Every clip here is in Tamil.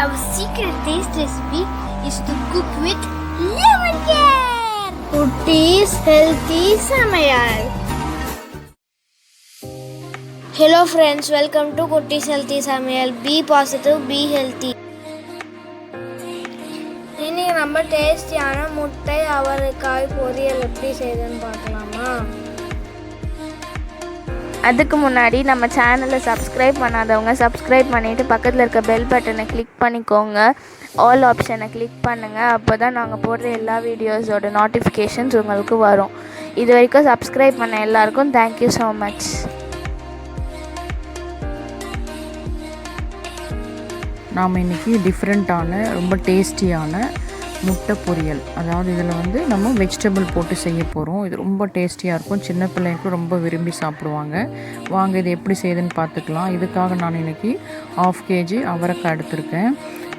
Our secret taste recipe is to cook with lemon care. Kutis healthy samayal. Hello friends, welcome to Kutis healthy samayal. Be positive, be healthy. இன்னைக்கு நம்ம டேஸ்டியான முட்டை அவரைக்காய் பொரியல் எப்படி செய்யுதுன்னு பார்க்கலாமா அதுக்கு முன்னாடி நம்ம சேனலை சப்ஸ்கிரைப் பண்ணாதவங்க சப்ஸ்கிரைப் பண்ணிவிட்டு பக்கத்தில் இருக்க பெல் பட்டனை கிளிக் பண்ணிக்கோங்க. ஆல் ஆப்ஷனை கிளிக் பண்ணுங்கள் அப்போ தான் நாங்கள் போடுற எல்லா வீடியோஸோட நோட்டிஃபிகேஷன்ஸ் உங்களுக்கு வரும். இது வரைக்கும் சப்ஸ்கிரைப் பண்ண எல்லாருக்கும் தேங்க்யூ ஸோ மச் நாம் இன்றைக்கி டிஃப்ரெண்ட்டான ரொம்ப டேஸ்டியான முட்டை பொரியல். அதாவது இதில் வந்து நம்ம வெஜிடபிள் போட்டு செய்ய போகிறோம் இது ரொம்ப டேஸ்டியாக இருக்கும். சின்ன பிள்ளைங்களுக்கும் ரொம்ப விரும்பி சாப்பிடுவாங்க. வாங்க இது எப்படி செய்யுதுன்னு பார்த்துக்கலாம். இதுக்காக நான் இன்றைக்கி ஆஃப் கேஜி அவரைக்காய் எடுத்திருக்கேன்.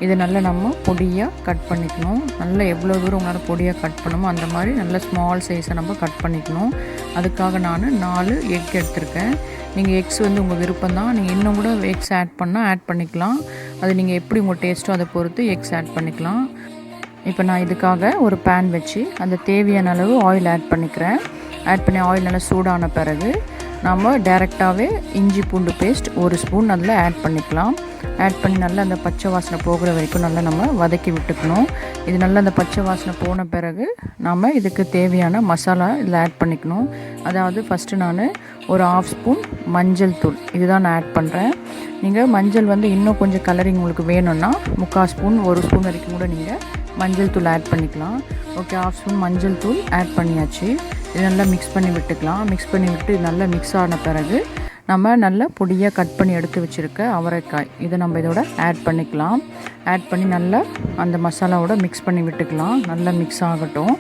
இதை நல்லா நம்ம பொடியாக கட் பண்ணிக்கணும். நல்லா எவ்வளோ தூரம் உங்களால் பொடியாக கட் பண்ணணுமோ அந்த மாதிரி நல்ல ஸ்மால் சைஸை நம்ம கட் பண்ணிக்கணும். அதுக்காக நான் நாலு எக் எடுத்திருக்கேன். நீங்கள் எக்ஸ் வந்து உங்கள் விருப்பம் தான். நீங்கள் இன்னும் கூட எக்ஸ் ஆட் பண்ணால் ஆட் பண்ணிக்கலாம். அது நீங்கள் எப்படி உங்கள் டேஸ்ட்டோ அதை பொறுத்து எக்ஸ் ஆட் பண்ணிக்கலாம். இப்போ நான் இதுக்காக ஒரு பேன் வச்சு அந்த தேவையான அளவு ஆயில் ஆட் பண்ணிக்கிறேன். ஆட் பண்ணி ஆயில் நல்லா சூடான பிறகு நம்ம டைரெக்டாகவே இஞ்சி பூண்டு பேஸ்ட் ஒரு ஸ்பூன் அதில் ஆட் பண்ணிக்கலாம். ஆட் பண்ணி நல்லா அந்த பச்சை வாசனை போகிற வரைக்கும் நல்லா நம்ம வதக்கி விட்டுக்கணும். இது நல்லா அந்த பச்சை வாசனை போன பிறகு நாம் இதுக்கு தேவையான மசாலா இதில் ஆட் பண்ணிக்கணும். அதாவது ஃபஸ்ட்டு நான் ஒரு ஆஃப் ஸ்பூன் மஞ்சள் தூள் இதுதான் நான் ஆட் பண்ணுறேன் நீங்கள் மஞ்சள் வந்து இன்னும் கொஞ்சம் கலரிங் உங்களுக்கு வேணும்னா முக்கால் ஸ்பூன் ஒரு ஸ்பூன் வரைக்கும் கூட நீங்கள் மஞ்சள் தூள் ஆட் பண்ணிக்கலாம். ஓகே ஆஃப் ஸ்பூன் மஞ்சள் தூள் ஆட் பண்ணியாச்சு. இது நல்லா மிக்ஸ் பண்ணி விட்டுக்கலாம். மிக்ஸ் பண்ணி விட்டு இது நல்லா மிக்ஸ் ஆன பிறகு நம்ம நல்லா பொடியாக கட் பண்ணி எடுத்து வச்சுருக்க அவரைக்காய். இதை நம்ம இதோட ஆட் பண்ணிக்கலாம். ஆட் பண்ணி நல்லா அந்த மசாலாவோட மிக்ஸ் பண்ணி விட்டுக்கலாம். நல்லா மிக்ஸ் ஆகட்டும்.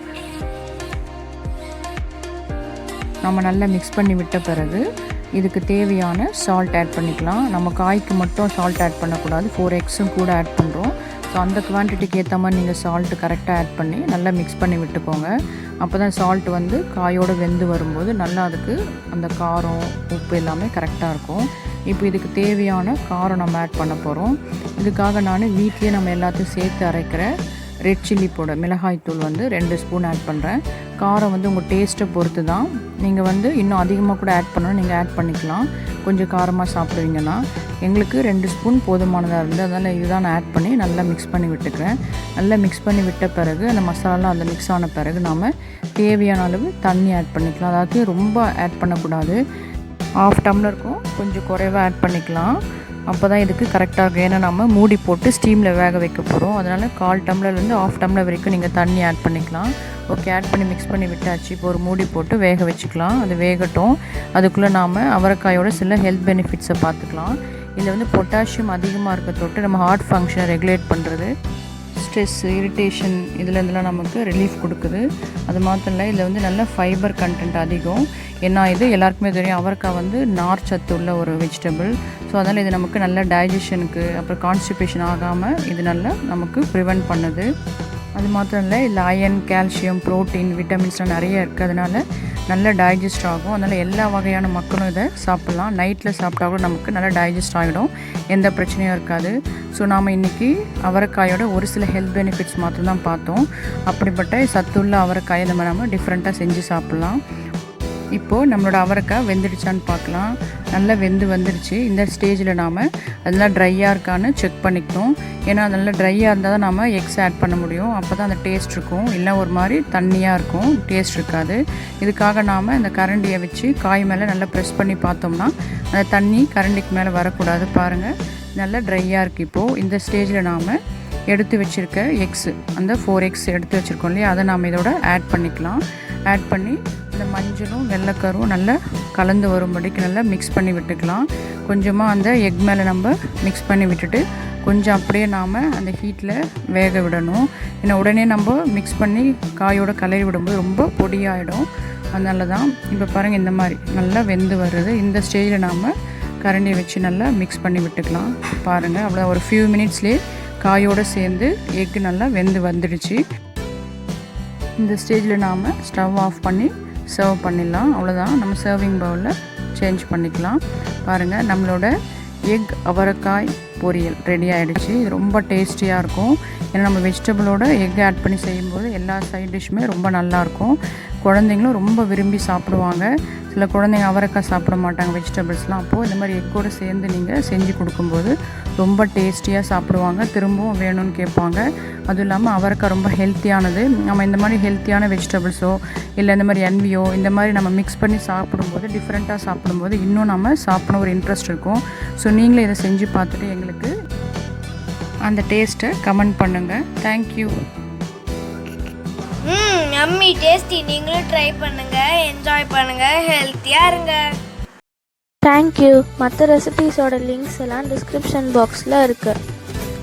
நம்ம நல்லா மிக்ஸ் பண்ணி விட்ட பிறகு இதுக்கு தேவையான சால்ட் ஆட் பண்ணிக்கலாம். நம்ம காய்க்கு மட்டும் சால்ட் ஆட் பண்ணக்கூடாது. ஃபோர் எக்ஸும் கூட ஆட் பண்ணுறோம் ஸோ அந்த குவான்டிட்டிக்கு ஏற்ற மாதிரி நீங்கள் சால்ட்டு கரெக்டாக ஆட் பண்ணி நல்லா மிக்ஸ் பண்ணி விட்டுக்கோங்க. அப்போ தான் சால்ட் வந்து காயோடு வெந்து வரும்போது நல்லா அதுக்கு அந்த காரம் உப்பு எல்லாமே கரெக்டாக இருக்கும். இப்போ இதுக்கு தேவையான காரம் நம்ம ஆட் பண்ண போகிறோம் இதுக்காக நான் வீட்லேயே நம்ம எல்லாத்தையும் சேர்த்து அரைக்கிற ரெட் சில்லி பவுடர் மிளகாய்த்தூள் வந்து ரெண்டு ஸ்பூன் ஆட் பண்ணுறேன் காரம் வந்து உங்கள் டேஸ்ட்டை பொறுத்து தான் நீங்கள் வந்து இன்னும் அதிகமாக கூட ஆட் பண்ணணும் நீங்கள் ஆட் பண்ணிக்கலாம். கொஞ்சம் காரமாக சாப்பிடுவீங்கன்னா. எங்களுக்கு ரெண்டு ஸ்பூன் போதுமானதாக இருந்து அதனால் இதுதான் நான் ஆட் பண்ணி நல்லா மிக்ஸ் பண்ணி விட்டுக்கிறேன். நல்லா மிக்ஸ் பண்ணி விட்ட பிறகு அந்த மசாலாலாம் அதில் மிக்ஸ் ஆன பிறகு நாம் தேவையான அளவு தண்ணி ஆட் பண்ணிக்கலாம். அதாவது ரொம்ப ஆட் பண்ணக்கூடாது. ஆஃப் டம்ளருக்கும் கொஞ்சம் குறைவாக ஆட் பண்ணிக்கலாம். அப்போ தான் இதுக்கு கரெக்டாக இருக்கும் ஏன்னா நம்ம மூடி போட்டு ஸ்டீமில் வேக வைக்க போகிறோம் அதனால் கால் டம்ளர்லேருந்து ஆஃப் டம்ளர் வரைக்கும் நீங்கள் தண்ணி ஆட் பண்ணிக்கலாம். ஓகே ஆட் பண்ணி மிக்ஸ் பண்ணி விட்டாச்சு. இப்போ ஒரு மூடி போட்டு வேக வச்சுக்கலாம். அது வேகட்டும். அதுக்குள்ளே நாம் அவரைக்காயோட சில ஹெல்த் பெனிஃபிட்ஸை பார்த்துக்கலாம். இதில் வந்து பொட்டாசியம் அதிகமாக இருக்க தொட்டு நம்ம ஹார்ட் ஃபங்க்ஷனை ரெகுலேட் பண்ணுறது ஸ்ட்ரெஸ் இரிட்டேஷன் இதில் இதெல்லாம் நமக்கு ரிலீஃப் கொடுக்குது. அது மாத்திரம் இல்லை இதில் வந்து நல்ல ஃபைபர் கண்டென்ட் அதிகம். ஏன்னா இது எல்லாருக்குமே தெரியும் அவரைக்காய் வந்து நார் சத்து உள்ள ஒரு வெஜிடபிள் ஸோ அதனால் இது நமக்கு நல்ல டைஜஷனுக்கு அப்புறம் கான்ஸ்டிபேஷன் ஆகாமல் இது நல்லா நமக்கு ப்ரிவெண்ட் பண்ணுது. அது மாத்திரம் இல்லை இதில் அயன் கால்சியம் ப்ரோட்டீன் விட்டமின்ஸ்லாம் நிறைய இருக்குது அதனால் நல்ல டைஜஸ்ட் ஆகும். அதனால் எல்லா வகையான மக்களும் இதை சாப்பிட்லாம். நைட்டில் சாப்பிட்டா கூட நமக்கு நல்லா டைஜஸ்ட் ஆகிடும் எந்த பிரச்சனையும் இருக்காது. ஸோ நாம் இன்றைக்கி அவரைக்காயோட ஒரு சில ஹெல்த் பெனிஃபிட்ஸ் மட்டும்தான் பார்த்தோம். அப்படிப்பட்ட சத்துள்ள அவரைக்காயை நம்ம நம்ம டிஃப்ரெண்ட்டாக செஞ்சு சாப்பிட்லாம். இப்போது நம்மளோட அவரைக்காய் வெந்துடுச்சான்னு பார்க்கலாம். நல்லா வெந்து வந்துடுச்சு. இந்த ஸ்டேஜில் நாம் அதெல்லாம் ட்ரையாக இருக்கான்னு செக் பண்ணிக்கணும் ஏன்னா அதெல்லாம் ட்ரையாக இருந்தால் தான் நாம் எக்ஸ் ஆட் பண்ண முடியும். அப்போ தான் அந்த டேஸ்ட் இருக்கும். இல்லை ஒரு மாதிரி தண்ணியாக இருக்கும். டேஸ்ட் இருக்காது. இதுக்காக நாம் இந்த கரண்டியை வச்சு காய் மேலே நல்லா ப்ரெஸ் பண்ணி பார்த்தோம்னா அந்த தண்ணி கரண்டிக்கு மேலே வரக்கூடாது. பாருங்கள் நல்லா ட்ரையாக இருக்குது இப்போது இந்த ஸ்டேஜில் நாம் எடுத்து வச்சுருக்க எக்ஸு அந்த ஃபோர் எக்ஸ் எடுத்து வச்சுருக்கோம் இல்லையா? அதை நாம் இதோட ஆட் பண்ணிக்கலாம். ஆட் பண்ணி அந்த மஞ்சளும் வெள்ளைக்கரும் நல்லா கலந்து வரும்படிக்கு நல்லா மிக்ஸ் பண்ணி விட்டுக்கலாம். கொஞ்சமாக அந்த எக் மேலே நம்ம மிக்ஸ் பண்ணி விட்டுட்டு கொஞ்சம் அப்படியே நாம் அந்த ஹீட்டில் வேக விடணும். ஏன்னா உடனே நம்ம மிக்ஸ் பண்ணி காயோட கலரி விடும்போது ரொம்ப பொடியாயிடும். அதனால தான் இப்போ பாருங்கள் இந்த மாதிரி நல்லா வெந்து வருது. இந்த ஸ்டேஜில் நாம் கரண்டியை வச்சு நல்லா மிக்ஸ் பண்ணி விட்டுக்கலாம். பாருங்கள் அவ்வளோ ஒரு ஃபியூ மினிட்ஸ்லேயே காயோடு சேர்ந்து எக்கு நல்லா வெந்து வந்துடுச்சு. இந்த ஸ்டேஜில் நாம் ஸ்டவ் ஆஃப் பண்ணி சர்வ் பண்ணிடலாம். அவ்வளோதான் நம்ம சர்விங் பவுலில் சேஞ்ச் பண்ணிக்கலாம். பாருங்கள் நம்மளோட எக் அவரைக்காய் பொரியல் ரெடி ஆகிடுச்சு இது ரொம்ப டேஸ்டியாக இருக்கும். ஏன்னா நம்ம வெஜிடபிளோட எக் ஆட் பண்ணி செய்யும்போது எல்லா சைட் டிஷ்ஷுமே ரொம்ப நல்லாயிருக்கும் குழந்தைங்களும் ரொம்ப விரும்பி சாப்பிடுவாங்க. சில குழந்தைங்க அவரைக்காய் சாப்பிட மாட்டாங்க வெஜிடபிள்ஸ்லாம் அப்போது இந்த மாதிரி எக்கோடு சேர்ந்து நீங்கள் செஞ்சு கொடுக்கும்போது ரொம்ப டேஸ்டியாக சாப்பிடுவாங்க திரும்பவும் வேணும்னு கேட்பாங்க. அதுவும் இல்லாமல் அவரைக்காய் ரொம்ப ஹெல்த்தியானது நம்ம இந்த மாதிரி ஹெல்த்தியான வெஜிடபிள்ஸோ இல்லை இந்த மாதிரி என்வியோ இந்த மாதிரி நம்ம மிக்ஸ் பண்ணி சாப்பிடும்போது டிஃப்ரெண்ட்டாக சாப்பிடும்போது இன்னும் நம்ம சாப்பிட ஒரு இன்ட்ரெஸ்ட் இருக்கும். ஸோ நீங்களே இதை செஞ்சு பார்த்துட்டு எங்களுக்கு அந்த டேஸ்ட்டை கமெண்ட் பண்ணுங்கள் தேங்க்யூ ம் அம்மி டேஸ்டி நீங்களும் ட்ரை பண்ணுங்க என்ஜாய் பண்ணுங்க ஹெல்த்தியா இருங்க. தேங்க்யூ மற்ற ரெசிபீஸோட லிங்க்ஸ் எல்லாம் டிஸ்கிரிப்ஷன் பாக்ஸில் இருக்குது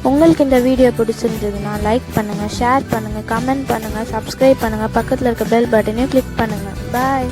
உங்களுக்கு இந்த வீடியோ பிடிச்சிருந்ததுன்னா லைக் பண்ணுங்கள் ஷேர் பண்ணுங்கள் கமெண்ட் பண்ணுங்கள் சப்ஸ்கிரைப் பண்ணுங்கள் பக்கத்தில் இருக்க பெல் பட்டனையும் கிளிக் பண்ணுங்கள் பாய்